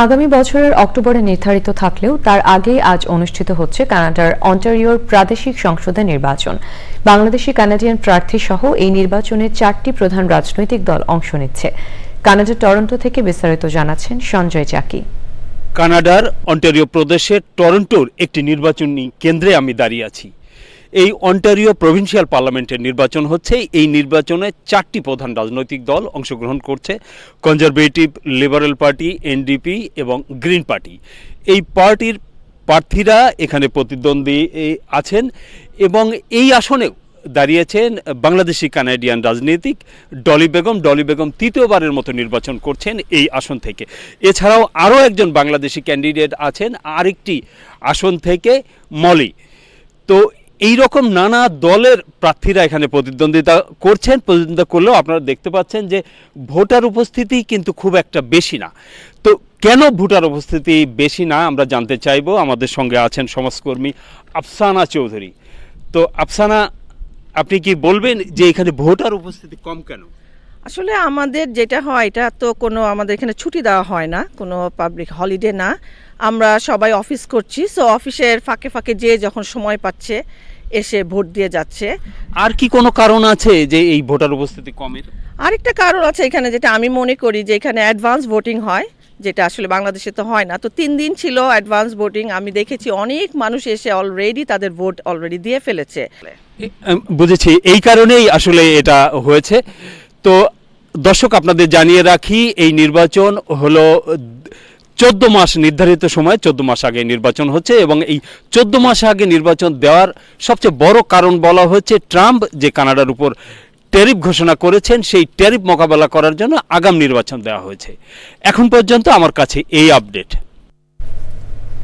আগামী বছরের অক্টোবরে নির্ধারিত থাকলেও তার আগেই আজ অনুষ্ঠিত হচ্ছে কানাডার অন্টারিওর প্রাদেশিক সংসদের নির্বাচন। বাংলাদেশি কানাডিয়ান প্রার্থী সহ এই নির্বাচনে চারটি প্রধান রাজনৈতিক দল অংশ নিচ্ছে। কানাডার টরন্টো থেকে বিস্তারিত জানাচ্ছেন সঞ্জয় চাকি। কানাডার অন্টারিও প্রদেশের টরন্টোর একটি নির্বাচনী কেন্দ্রে আমি দাঁড়িয়ে আছি। এই অন্টারিও প্রভিন্সিয়াল পার্লামেন্টের নির্বাচন হচ্ছে। এই নির্বাচনে চারটি প্রধান রাজনৈতিক দল অংশগ্রহণ করছে। কনজারভেটিভ, লিবারেল পার্টি, এনডিপি এবং গ্রিন পার্টি। এই পার্টির প্রার্থীরা এখানে প্রতিদ্বন্দ্বী আছেন এবং এই আসনে দাঁড়িয়েছেন বাংলাদেশি কানাডিয়ান রাজনীতিক ডলি বেগম। ডলি বেগম তৃতীয়বারের মতো নির্বাচন করছেন এই আসন থেকে। এছাড়াও আরও একজন বাংলাদেশি ক্যান্ডিডেট আছেন, আরেকটি আসন থেকে মলি। তো এই রকম নানা দলের প্রার্থীরা এখানে প্রতিদ্বন্দ্বিতা করছেন। প্রতিদ্বন্দ্বিতা করলেও আপনারা দেখতে পাচ্ছেন যে ভোটার উপস্থিতি কিন্তু খুব একটা বেশি না। তো কেন ভোটার উপস্থিতি বেশি না? আমরা জানতে চাইব। আমাদের সঙ্গে আছেন সমাজকর্মী আফসানা চৌধুরী। তো আফসানা, আপনি কি বলবেন যে এখানে ভোটার উপস্থিতি কম কেন? আসলে আমাদের যেটা হয়, এটা তো কোনো আমাদের এখানে ছুটি দেওয়া হয় না, কোনো পাবলিক হলিডে না। আমরা সবাই অফিস করছি সো অফিসের ফাঁকে ফাঁকে যে যখন সময় পাচ্ছে এসে ভোট দিয়ে যাচ্ছে। আর কি কোনো কারণ আছে যে এই ভোটার উপস্থিতি কমের? আরেকটা কারণ আছে এখানে যেটা আমি মনে করি যে এখানে অ্যাডভান্স ভোটিং হয় যেটা আসলে বাংলাদেশে তো হয় না। তো তিন দিন ছিল অ্যাডভান্স ভোটিং আমি দেখেছি অনেক মানুষ এসে অলরেডি তাদের ভোট অলরেডি দিয়ে ফেলেছে। বুঝেছি। এই কারণেই আসলে এটা হয়েছে। তো দর্শক আপনাদের জানিয়ে রাখি এই নির্বাচন হলো চোদ্দ মাস নির্ধারিত সময় চোদ্দ মাস আগে নির্বাচন হচ্ছে এবং এই চোদ্দ মাস আগে নির্বাচন দেওয়ার সবচেয়ে বড় কারণ বলা হচ্ছে ট্রাম্প যে কানাডার উপর ট্যারিফ ঘোষণা করেছেন, সেই ট্যারিফ মোকাবেলা করার জন্য আগাম নির্বাচন দেওয়া হয়েছে। এখন পর্যন্ত আমার কাছে এই আপডেট।